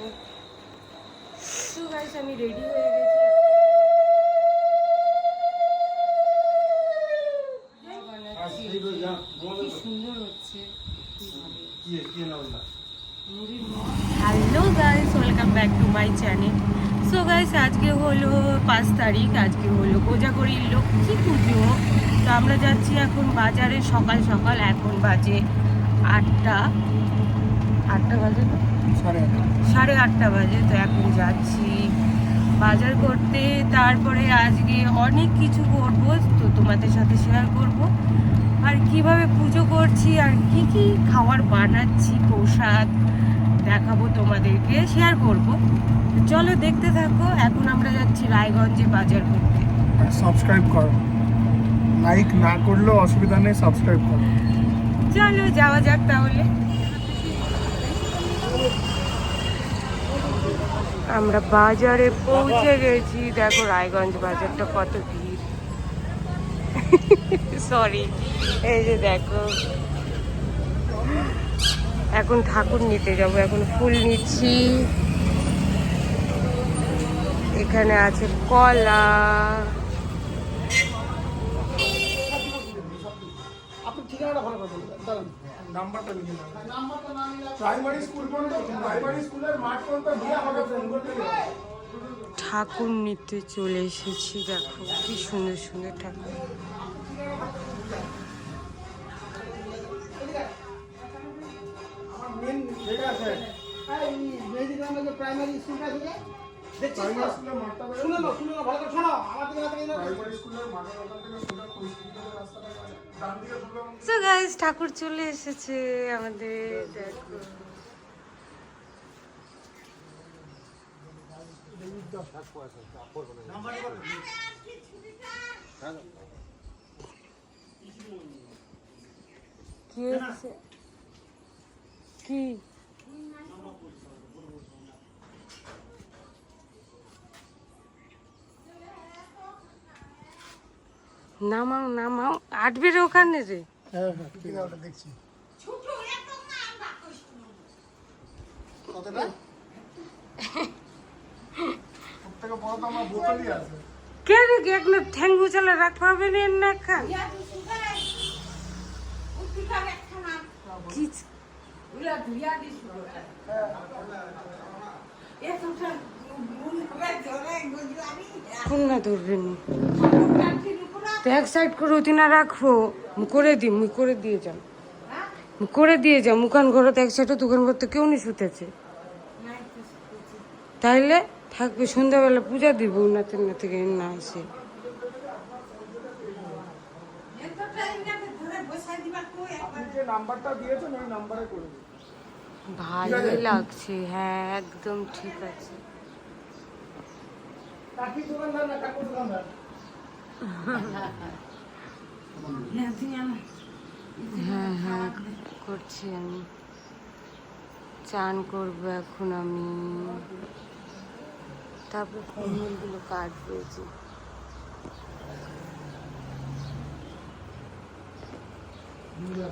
তো গাইস আমি রেডি হয়ে গেছি। কি সুন্দর হচ্ছে। Hello guys welcome back to my channel so guys আজকে হলো পাঁচ তারিখ আজকে হলো কোজাগরির লক্ষ্মী পুজো। তো আমরা যাচ্ছি এখন বাজারে সকাল সকাল এখন বাজে আটটা। আটটা বাজে? সাড়ে আটটা। বাজে তো এখন যাচ্ছি বাজার করতে। তারপরে আজকে অনেক কিছু করব তো তোমাদের সাথে শেয়ার করব। আর কীভাবে পুজো করছি আর কি কি খাবার বানাচ্ছি প্রসাদ দেখাবো তোমাদেরকে শেয়ার করব। চলো দেখতে থাকো এখন আমরা যাচ্ছি রায়গঞ্জে বাজার করতে। সাবস্ক্রাইব করো। লাইক না করলেও অসুবিধা নেই সাবস্ক্রাইব করো। চলো যাওয়া যাক তাহলে। আমরা বাজারে পৌঁছে গেছি। দেখো রায়গঞ্জ বাজারটা কত ভিড়। সরি এই যে দেখো। এখন ঠাকুর নিতে যাব, এখন ফুল নিচ্ছি। এখানে আছে কলা। আপনি ঠিকানাটা ভালো করে দাঁড়ান। নাম্বারটা লিখে প্রাইমারি স্কুল পর্যন্ত প্রাইমারি স্কুলের মাঠ পর্যন্ত গিয়ে আমাকে ফোন করতে হবে ঠাকুর নিতে চলে এসেছি দেখো কি সুন্দর সুন্দর ঠাকুর। মেন প্রাইমারি স্কুলটা বেরো। শুনে নাও শুনে নাও ভালো করে শোনো। আমার দিকে না তাকিয়ে নাও। প্রাইমারি স্কুলের মাঠের ওখান থেকে সোজা রাস্তাটা ডান দিকে ঢুকলাম সো গাইস ঠাকুর চলে এসেছে আমাদের কি হয়েছে? কি? নামাও নামাও আটবে রে ওখানে রে হ্যাঁ হ্যাঁ ওটা দেখছি কে? রে এগুলো ঠ্যাং গুছালে রাখতে হবে না না খান না তো এক সাইড করে করে করে দিয়ে যাম। করে দিয়ে যাম, মুখান এক সাইডে দোকান করতে কেউ নি শুতেছে। তাইলে থাকবে, সন্ধ্যাবেলা পূজা দিব নাতে না থেকে না দিন ভালোই লাগছে হ্যাঁ একদম ঠিক আছে। কাকি দোকানদার না কাকুর দোকানদার? হ্যাঁ হ্যাঁ করছি আমি। চান করব এখন আমি। তারপর ফলমূলগুলো কাটবো এই যে।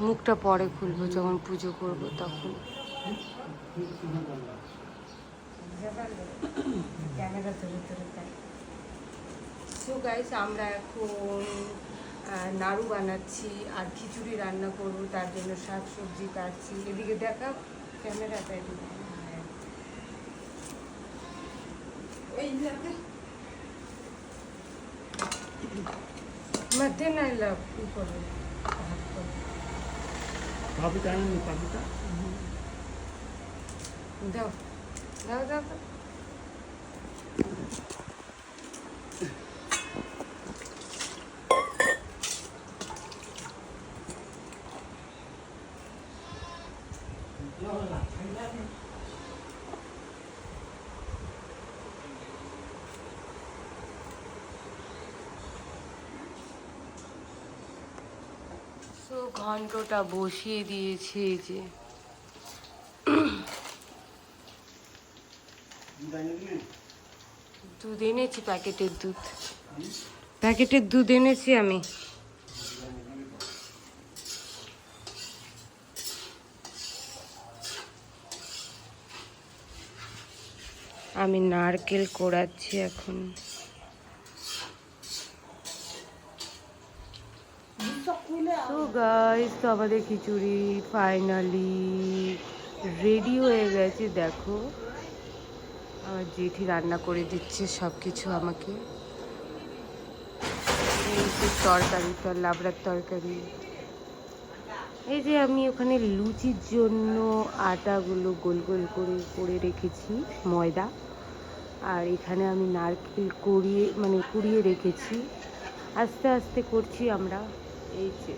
মুখটা পরে খুলবো যখন পুজো করব তখন। সো গাইস আমরা এখন নাড়ু বানাচ্ছি আর খিচুড়ি রান্না করব তার জন্য শাক সবজি কাটছি এদিকে দেখা ক্যামেরাটা এদিকে। মধ্যে লাভ কি করবে। পাখিটা দাও দাও দাও ঘন্টটা বসিয়ে দিয়েছি যে। দুধ এনেছি, প্যাকেটের দুধ। প্যাকেটের দুধ এনেছি আমি। আমি নারকেল কোড়াচ্ছি এখন। তো গাইস আমাদের খিচুড়ি ফাইনালি রেডি হয়ে গেছে, দেখো। আমার জেঠি রান্না করে দিচ্ছে সব কিছু আমাকে তরকারি তোর লাবড়ার তরকারি। এই যে আমি ওখানে লুচির জন্য আটাগুলো গোল গোল করে করে রেখেছি, ময়দা। আর এখানে আমি নারকেল কুড়িয়ে মানে কুড়িয়ে রেখেছি। আস্তে আস্তে করছি আমরা। এই যে।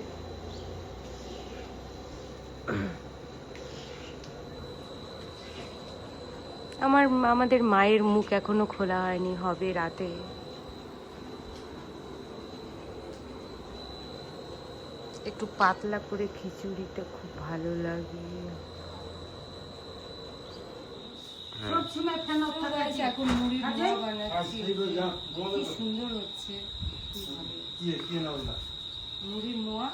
আমার আমাদের মায়ের মুখ এখনও খোলা হয়নি হবে রাতে। একটু পাতলা করে খিচুড়িটা খুব ভালো লাগে। এখন মুড়ির মোয়া বানাচ্ছি। কি সুন্দর হচ্ছে। মোয়া।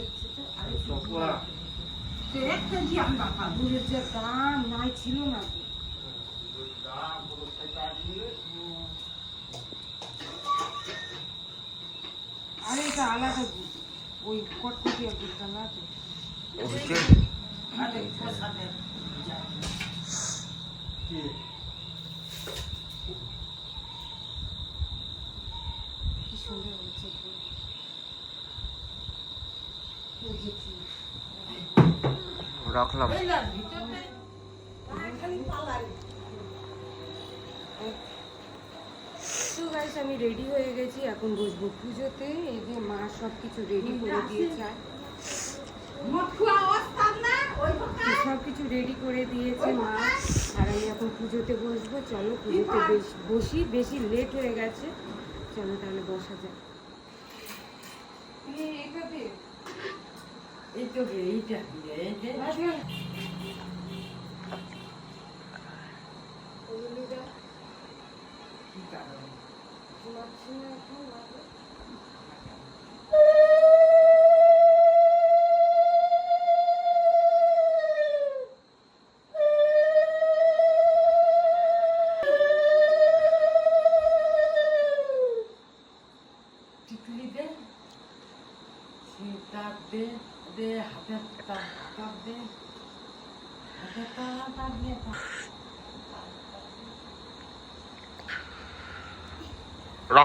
হচ্ছে তো আরে তো আমরা খাব যে দাম নাই ছিল না। আরে এটা আলাদা ওই কটকটিয়া গুড়টা না তো। আরে প্রসাদে কি সুন্দর হচ্ছে তো। বুঝেছি। রাখলাম। গাইস আমি রেডি হয়ে গেছি এখন বসবো পুজোতে। এই যে মা সব কিছু রেডি করে দিয়েছে। সব কিছু রেডি করে দিয়েছে মা। আর আমি এখন পুজোতে বসবো। চলো পুজোতে বেশ বসি বেশি লেট হয়ে গেছে। চলো তাহলে বসা যাক। এই এটাতে আসবে? ওগুলিটা ঘুমাচ্ছি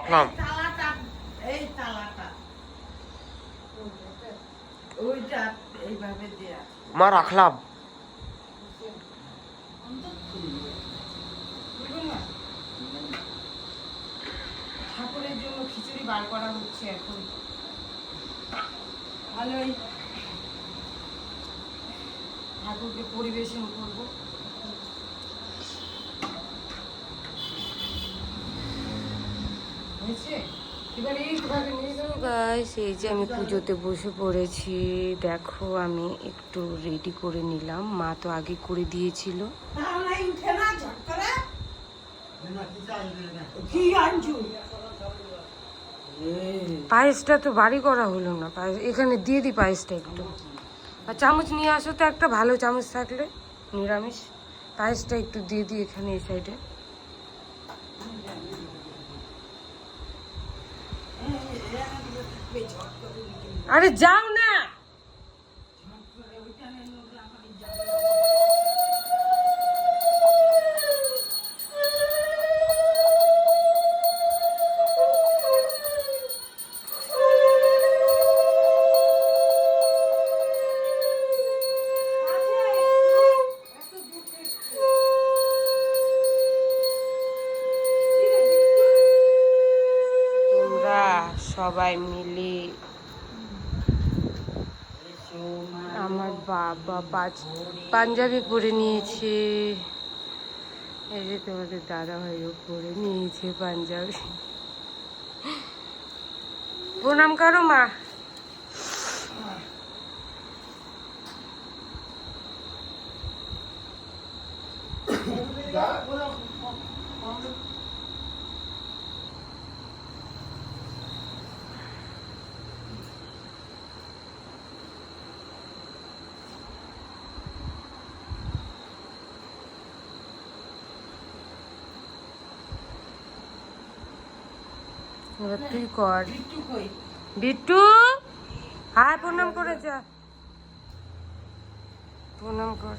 রাখলাম মা রাখলাম। ঠাকুরের জন্য খিচুড়ি বার করা হচ্ছে এখন। ভালোই। ঠাকুরকে পরিবেশন করব হয়েছে এবার এইভাবে নিয়ে যাব গাইস এই যে আমি পুজোতে বসে পড়েছি দেখো আমি একটু রেডি করে নিলাম। মা তো আগে করে দিয়েছিল। পায়েসটা তো বাড়ি করা হলো না। পায়েস এখানে দিয়ে দিই পায়েসটা একটু। আর চামচ নিয়ে আসো তো একটা ভালো চামচ থাকলে নিরামিষ। পায়েসটা একটু দিয়ে দিই এখানে এই সাইডে আরে যাও না সবাই মিলে। আমার বাবা পাঁচ, পাঞ্জাবি পরে নিয়েছে। এই যে তোমাদের দাদা ভাইও পরে নিয়েছে পাঞ্জাবি। প্রণাম করো মা। তুই কর। বিট্টু? হায় প্রণাম করে যা। প্রণাম কর।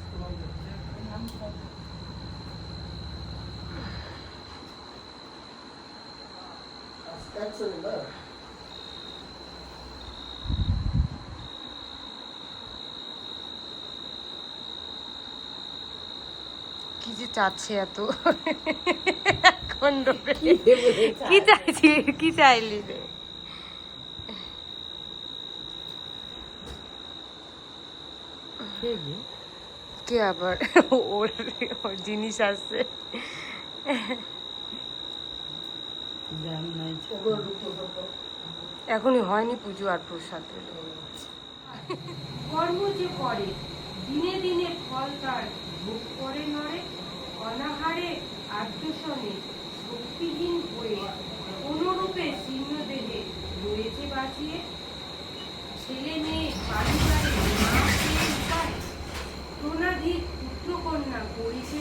কি যে চাচ্ছে এত। ধরে। কি চাইছি? কি চাইলি রে? কে আবার? ওর ওর জিনিস আছে। এখনই হয়নি পুজো আর প্রসাদ। কর্ম যে করে দিনে দিনে ফল তার ভোগ করে নড়ে অনাহারে আত্মসনে শক্তিহীন হয়ে কোনরূপে শীর্ণ দেহে রয়েছে বাঁচিয়ে ছেলে মেয়ে বাড়ি বাড়ি মা খেয়ে উপায় প্রণাধিক পুত্র কন্যা করিছে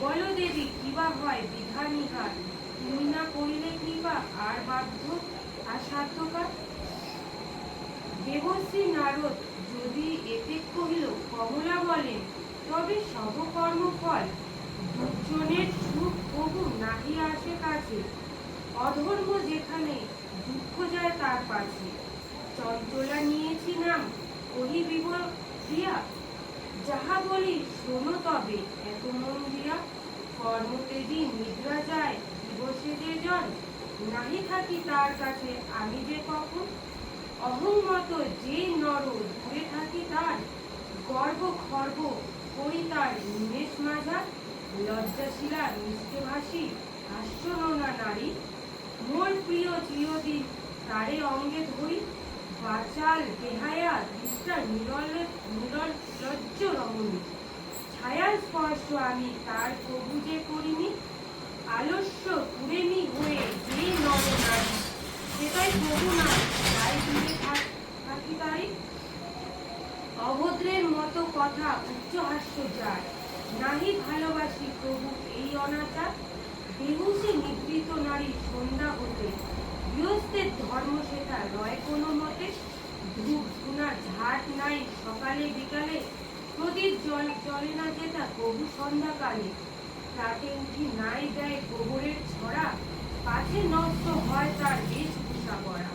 বলো দেবী কিবা হয় বিধা নিহার তুমি না করিলে কৃপা আর বাধ্য আর সাধ্যকার দেবশ্রী নারদ যদি এতে কহিল, কমলা বলেন তবে সবকর্ম ফল দুজনের সুখ প্রভু নাহি আসে কাছে অধর্ম যেখানে দুঃখ যায় তার পাশে চঞ্চলা নিয়েছি নাম, কহি বিবর দিয়া যাহা বলি শোনো তবে, এত মন দিয়া। কর্মতেজি নিদ্রা যায়, দিবসে যে জন নাহি থাকি তার কাছে, আমি যে কখন? অহংমত যে নর দূরে থাকি তার, গর্ব খর্ব করি তার নিমেষ মাঝার। লজ্জাশীলা মিষ্টে ভাসি নারী, মোর প্রিয় চিরদিন তারে অঙ্গে ধরি, বাচাল বেহায়া দৃষ্টা নিরল নিরল লজ্জ রমণী। ছায়ার স্পর্শ আমি তার প্রভু যে করিনি, আলস্য কুড়েমি হয়ে যে নর নারী। সেটাই প্রভু না, তাই দূরে থাকি তাই অভদ্রের মতো কথা উচ্চ হাস্য যার নাহি ভালোবাসি প্রভু, এই অনাচার বেহুসে নিবৃত নারী সন্ধ্যা হতে। গৃহস্থের ধর্ম সেটা রয় কোনো মতে, ধূপ ধুনা ঝাট নাই সকালে বিকালে, প্রদীপ জল জলে না যেটা প্রভু সন্ধ্যাকালে। রাতে উঠি নাই দেয় গোবরের ছড়া, পাছে নষ্ট হয় তার বেশ ভূষা করা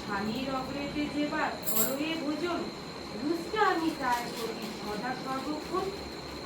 স্বামীর অগ্রেতে যেবার করয়ে ভোজন রুষ্ট আমি তার প্রতি সদা সর্বক্ষণ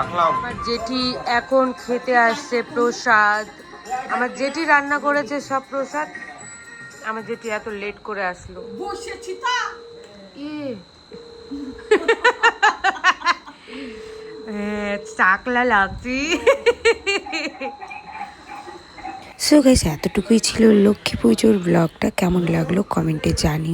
আমার জেঠি এখন খেতে আসছে প্রসাদ। আমার জেঠি রান্না করেছে সব প্রসাদ। আমার জেঠি এত লেট করে আসলো। বসেছি তা হ্যাঁ, চাকলা লাগছি। সো গাইস এতটুকুই ছিল লক্ষ্মী পুজোর ব্লগটা কেমন লাগল কমেন্টে জানিও।